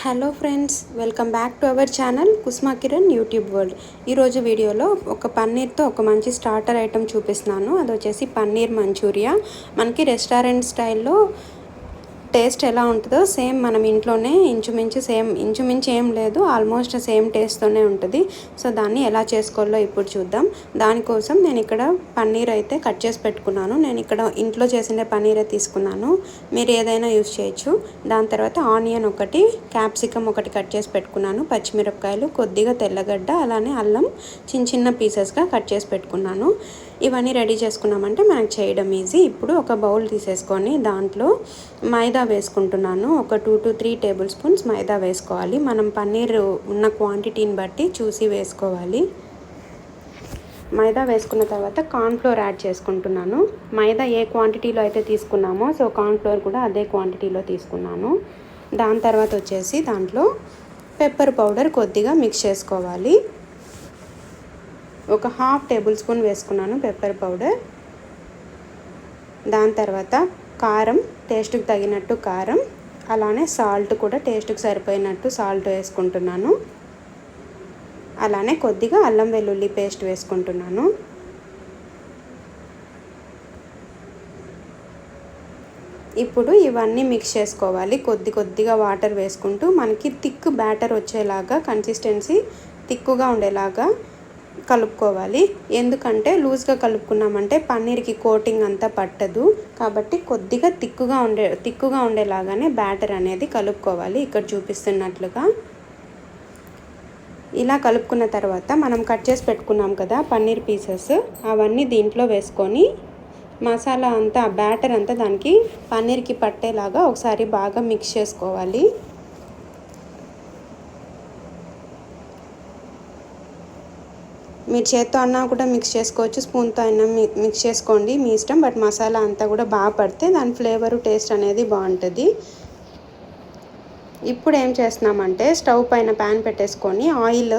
Hello friends welcome back to our channel Kusma Kiran YouTube World. ఈరోజు వీడియోలో ఒక పన్నీర్తో ఒక మంచి స్టార్టర్ ఐటెం చూపిస్తున్నాను. అది వచ్చేసి పన్నీర్ మంచూరియా. మనకి రెస్టారెంట్ స్టైల్లో టేస్ట్ ఎలా ఉంటుందో సేమ్ మనం ఇంట్లోనే ఇంచుమించు సేమ్ ఇంచుమించు ఏం లేదు ఆల్మోస్ట్ సేమ్ టేస్ట్తోనే ఉంటుంది. సో దాన్ని ఎలా చేసుకోవాలో ఇప్పుడు చూద్దాం. దానికోసం నేను ఇక్కడ పన్నీర్ అయితే కట్ చేసి పెట్టుకున్నాను. నేను ఇక్కడ ఇంట్లో చేసిన పన్నీరే తీసుకున్నాను. మీరు ఏదైనా యూస్ చేయొచ్చు. దాని తర్వాత ఆనియన్ ఒకటి క్యాప్సికమ్ ఒకటి కట్ చేసి పెట్టుకున్నాను. పచ్చిమిరపకాయలు కొద్దిగా తెల్లగడ్డ అలానే అల్లం చిన్న చిన్న పీసెస్గా కట్ చేసి పెట్టుకున్నాను. ఇవన్నీ రెడీ చేసుకున్నామంటే మనకు చేయడం ఈజీ ఇప్పుడు ఒక బౌల్ తీసేసుకొని దాంట్లో మైదా వేసుకుంటున్నాను. ఒక two to three table spoons maida వేసుకోవాలి. మనం పన్నీర్ ఉన్న క్వాంటిటీని బట్టి చూసి వేసుకోవాలి. మైదా వేసుకున్న తర్వాత కార్న్ఫ్లోర్ యాడ్ చేసుకుంటున్నాను. మైదా ఏ క్వాంటిటీలో అయితే తీసుకున్నామో సో కార్న్ఫ్లోర్ కూడా అదే క్వాంటిటీలో తీసుకున్నాను. దాని తర్వాత వచ్చేసి దాంట్లో పెప్పర్ పౌడర్ కొద్దిగా మిక్స్ చేసుకోవాలి. ఒక హాఫ్ టేబుల్ స్పూన్ వేసుకున్నాను పెప్పర్ పౌడర్. దాని తర్వాత కారం టేస్ట్కి తగినట్టు కారం అలానే సాల్ట్ కూడా టేస్ట్కి సరిపోయినట్టు సాల్ట్ వేసుకుంటున్నాను. అలానే కొద్దిగా అల్లం వెల్లుల్లి పేస్ట్ వేసుకుంటున్నాను. ఇప్పుడు ఇవన్నీ మిక్స్ చేసుకోవాలి. కొద్ది కొద్దిగా వాటర్ వేసుకుంటూ మనకి థిక్ బ్యాటర్ వచ్చేలాగా కన్సిస్టెన్సీ థిక్గా ఉండేలాగా కలుపుకోవాలి. ఎందుకంటే లూజ్గా కలుపుకున్నామంటే పన్నీర్కి కోటింగ్ అంతా పట్టదు. కాబట్టి కొద్దిగా తిక్కుగా ఉండే తిక్కుగా ఉండేలాగానే బ్యాటర్ అనేది కలుపుకోవాలి. ఇక్కడ చూపిస్తున్నట్లుగా. ఇలా కలుపుకున్న తర్వాత మనం కట్ చేసి పెట్టుకున్నాం కదా పన్నీర్ పీసెస్. అవన్నీ దీంట్లో వేసుకొని మసాలా అంతా బ్యాటర్ అంతా దానికి పన్నీర్కి పట్టేలాగా ఒకసారి బాగా మిక్స్ చేసుకోవాలి. మీరు చేత్తో అన్నా కూడా మిక్స్ చేసుకోవచ్చు. స్పూన్తో అయినా మిక్స్ చేసుకోండి. మీ ఇష్టం. బట్ మసాలా అంతా కూడా బాగా పడితే దాని ఫ్లేవర్ టేస్ట్ అనేది బాగుంటుంది. ఇప్పుడు ఏం చేస్తున్నామంటే స్టవ్ పైన ప్యాన్ పెట్టేసుకొని ఆయిల్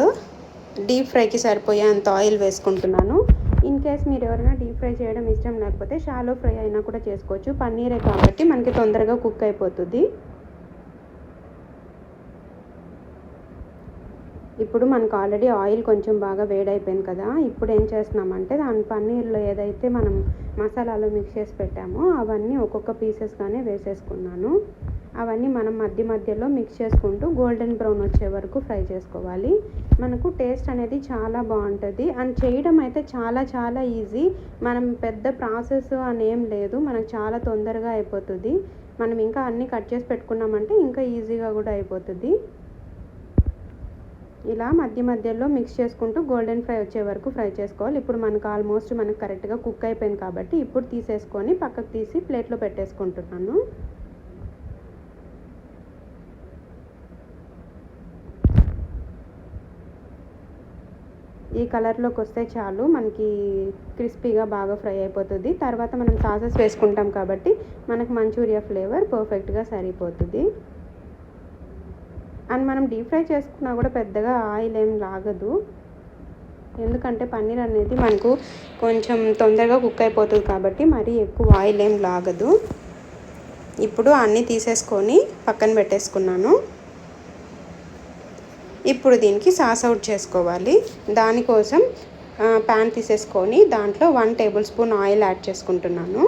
డీప్ ఫ్రైకి సరిపోయే అంత ఆయిల్ వేసుకుంటున్నాను. ఇన్ కేస్ మీరు ఎవరైనా డీప్ ఫ్రై చేయడం ఇష్టం లేకపోతే షాలో ఫ్రై అయినా కూడా చేసుకోవచ్చు. పన్నీరే కాబట్టి మనకి తొందరగా కుక్ అయిపోతుంది. ఇప్పుడు మనకు ఆల్రెడీ ఆయిల్ కొంచెం బాగా వేడైపోయింది కదా ఇప్పుడు ఏం చేస్తున్నామంటే దాని పన్నీర్లో ఏదైతే మనం మసాలాలో మిక్స్ చేసి పెట్టామో అవన్నీ ఒక్కొక్క పీసెస్గానే వేసేసుకున్నాను. అవన్నీ మనం మధ్య మధ్యలో మిక్స్ చేసుకుంటూ గోల్డెన్ బ్రౌన్ వచ్చే వరకు ఫ్రై చేసుకోవాలి. మనకు టేస్ట్ అనేది చాలా బాగుంటుంది. అండ్ చేయడం అయితే చాలా చాలా ఈజీ. మనం పెద్ద ప్రాసెస్ అని ఏం లేదు. మనకు చాలా తొందరగా అయిపోతుంది. మనం ఇంకా అన్నీ కట్ చేసి పెట్టుకున్నామంటే ఇంకా ఈజీగా కూడా అయిపోతుంది. ఇలా మధ్య మధ్యలో మిక్స్ చేసుకుంటూ గోల్డెన్ ఫ్రై వచ్చే వరకు ఫ్రై చేసుకోవాలి. ఇప్పుడు మనకు ఆల్మోస్ట్ మనకు కరెక్ట్గా కుక్ అయిపోయింది కాబట్టి ఇప్పుడు తీసేసుకొని పక్కకు తీసి ప్లేట్లో పెట్టేసుకుంటున్నాను. ఈ కలర్లోకి వస్తే చాలు మనకి క్రిస్పీగా బాగా ఫ్రై అయిపోతుంది. తర్వాత మనం సాసెస్ వేసుకుంటాం కాబట్టి మనకు మంచూరియా ఫ్లేవర్ పర్ఫెక్ట్గా సరిపోతుంది. అండ్ మనం డీప్ ఫ్రై చేసుకున్నా కూడా పెద్దగా ఆయిల్ ఏం లాగదు. ఎందుకంటే పన్నీర్ అనేది మనకు కొంచెం తొందరగా కుక్ అయిపోతుంది కాబట్టి మరీ ఎక్కువ ఆయిల్ ఏం లాగదు. ఇప్పుడు అన్నీ తీసేసుకొని పక్కన పెట్టేసుకున్నాను. ఇప్పుడు దీనికి సాస్ అవుట్ చేసుకోవాలి. దానికోసం ప్యాన్ తీసేసుకొని దాంట్లో one table spoon oil add చేసుకుంటున్నాను.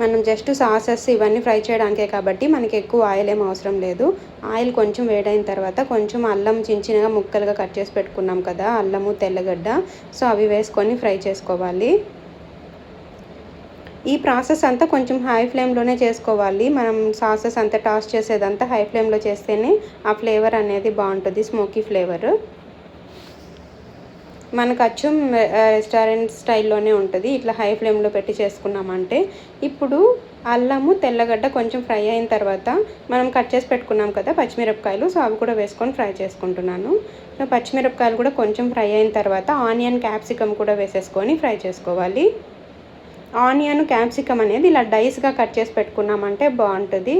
మనం జస్ట్ సాసెస్ ఇవన్నీ ఫ్రై చేయడానికే కాబట్టి మనకి ఎక్కువ ఆయిల్ ఏం అవసరం లేదు. ఆయిల్ కొంచెం వేడైన తర్వాత కొంచెం అల్లం చిన్న చిన్నగా ముక్కలుగా కట్ చేసి పెట్టుకున్నాం కదా అల్లము తెల్లగడ్డ సో అవి వేసుకొని ఫ్రై చేసుకోవాలి. ఈ ప్రాసెస్ అంతా కొంచెం హై ఫ్లేమ్లోనే చేసుకోవాలి. మనం సాసెస్ అంతా టాస్ చేసేదంతా హై ఫ్లేమ్లో చేస్తేనే ఆ ఫ్లేవర్ అనేది బాగుంటుంది స్మోకీ ఫ్లేవర్. మనకు అచ్చం రెస్టారెంట్ స్టైల్లోనే ఉంటుంది. ఇట్లా హై ఫ్లేమ్లో పెట్టి చేసుకున్నామంటే ఇప్పుడు అల్లము తెల్లగడ్డ కొంచెం ఫ్రై అయిన తర్వాత మనం కట్ చేసి పెట్టుకున్నాం కదా పచ్చిమిరపకాయలు సో అవి కూడా వేసుకొని ఫ్రై చేసుకుంటున్నాను. సో పచ్చిమిరపకాయలు కూడా కొంచెం ఫ్రై అయిన తర్వాత ఆనియన్ క్యాప్సికమ్ కూడా వేసేసుకొని ఫ్రై చేసుకోవాలి. ఆనియన్ క్యాప్సికమ్ అనేది ఇలా డైస్గా కట్ చేసి పెట్టుకున్నామంటే బాగుంటుంది.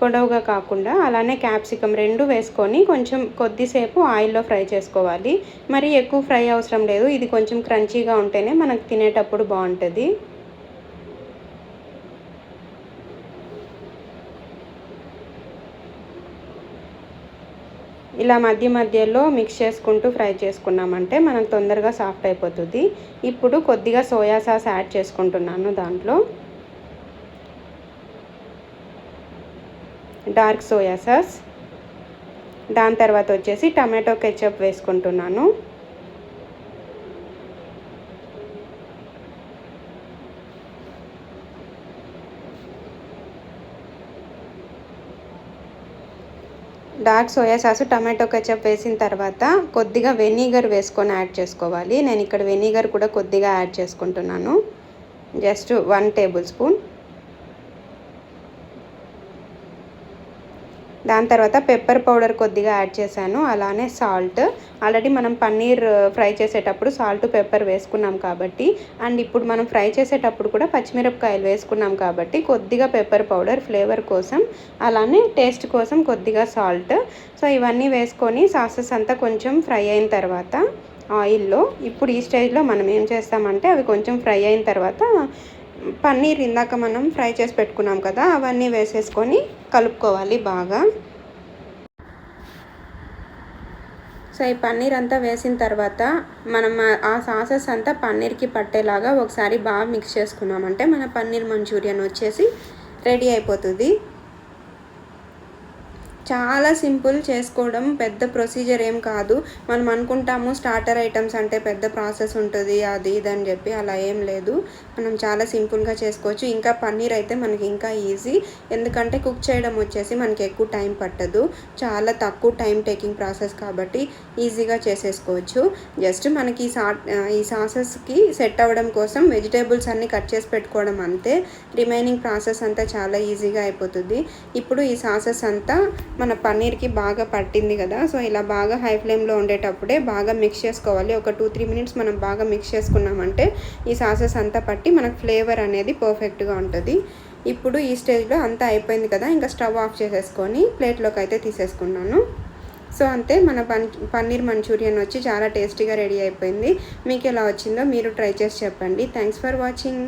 పొడవుగా కాకుండా అలానే క్యాప్సికమ్ రెండు వేసుకొని కొంచెం కొద్దిసేపు ఆయిల్లో ఫ్రై చేసుకోవాలి. మరి ఎక్కువ ఫ్రై అవసరం లేదు. ఇది కొంచెం క్రంచీగా ఉంటేనే మనకు తినేటప్పుడు బాగుంటుంది. ఇలా మధ్య మధ్యలో మిక్స్ చేసుకుంటూ ఫ్రై చేసుకున్నామంటే మనకు తొందరగా సాఫ్ట్ అయిపోతుంది. ఇప్పుడు కొద్దిగా సోయా సాస్ యాడ్ చేసుకుంటున్నాను దాంట్లో. Dark soya sauce. దాని తర్వాత వచ్చేసి టమాటో కెచప్ వేసుకుంటున్నాను. Dark soya sauce tomato ketchup వేసిన తర్వాత కొద్దిగా వెనిగర్ వేసుకొని యాడ్ చేసుకోవాలి. నేను ఇక్కడ వెనిగర్ కూడా కొద్దిగా యాడ్ చేసుకుంటున్నాను. Just one table spoon. దాని తర్వాత పెప్పర్ పౌడర్ కొద్దిగా యాడ్ చేశాను అలానే సాల్ట్. ఆల్రెడీ మనం పన్నీర్ ఫ్రై చేసేటప్పుడు సాల్ట్ పెప్పర్ వేసుకున్నాం కాబట్టి అండ్ ఇప్పుడు మనం ఫ్రై చేసేటప్పుడు కూడా పచ్చిమిరపకాయలు వేసుకున్నాం కాబట్టి కొద్దిగా పెప్పర్ పౌడర్ ఫ్లేవర్ కోసం అలానే టేస్ట్ కోసం కొద్దిగా సాల్ట్. సో ఇవన్నీ వేసుకొని సాసెస్ అంతా కొంచెం ఫ్రై అయిన తర్వాత ఆయిల్లో ఇప్పుడు ఈ స్టేజ్లో మనం ఏం చేస్తామంటే అవి కొంచెం ఫ్రై అయిన తర్వాత పన్నీర్ ఇందాక మనం ఫ్రై చేసి పెట్టుకున్నాం కదా అవన్నీ వేసేసుకొని కలుపుకోవాలి బాగా. సో ఈ పన్నీర్ అంతా వేసిన తర్వాత మనం ఆ సాసెస్ అంతా పన్నీర్కి పట్టేలాగా ఒకసారి బాగా మిక్స్ చేసుకున్నామంటే మన పన్నీర్ మంచూరియన్ వచ్చేసి రెడీ అయిపోతుంది. చాలా సింపుల్ చేసుకోవడం పెద్ద ప్రొసీజర్ ఏం కాదు. మనం అనుకుంటాము స్టార్టర్ ఐటమ్స్ అంటే పెద్ద ప్రాసెస్ ఉంటుంది అది ఇది అని చెప్పి అలా ఏం లేదు. మనం చాలా సింపుల్గా చేసుకోవచ్చు. ఇంకా పన్నీర్ అయితే మనకి ఇంకా ఈజీ. ఎందుకంటే కుక్ చేయడం వచ్చేసి మనకి ఎక్కువ టైం పట్టదు. చాలా తక్కువ టైం టేకింగ్ ప్రాసెస్ కాబట్టి ఈజీగా చేసేసుకోవచ్చు. జస్ట్ మనకి సా ఈ సాసెస్కి సెట్ అవ్వడం కోసం వెజిటేబుల్స్ అన్నీ కట్ చేసి పెట్టుకోవడం అంతే. రిమైనింగ్ ప్రాసెస్ అంతా చాలా ఈజీగా అయిపోతుంది. ఇప్పుడు ఈ సాసెస్ అంతా మన పన్నీర్కి బాగా పట్టింది కదా సో ఇలా బాగా హై ఫ్లేమ్లో ఉండేటప్పుడే బాగా మిక్స్ చేసుకోవాలి. ఒక టూ త్రీ మినిట్స్ మనం బాగా మిక్స్ చేసుకున్నామంటే ఈ సాసెస్ అంతా పట్టి మనకు ఫ్లేవర్ అనేది పర్ఫెక్ట్గా ఉంటుంది. ఇప్పుడు ఈ స్టేజ్లో అంతా అయిపోయింది కదా ఇంకా స్టవ్ ఆఫ్ చేసేసుకొని ప్లేట్లోకి అయితే తీసేసుకున్నాను. సో అంతే మన పన్ పన్నీర్ మంచూరియన్ వచ్చి చాలా టేస్టీగా రెడీ అయిపోయింది. మీకు ఎలా వచ్చిందో మీరు ట్రై చేసి చెప్పండి. Thanks for watching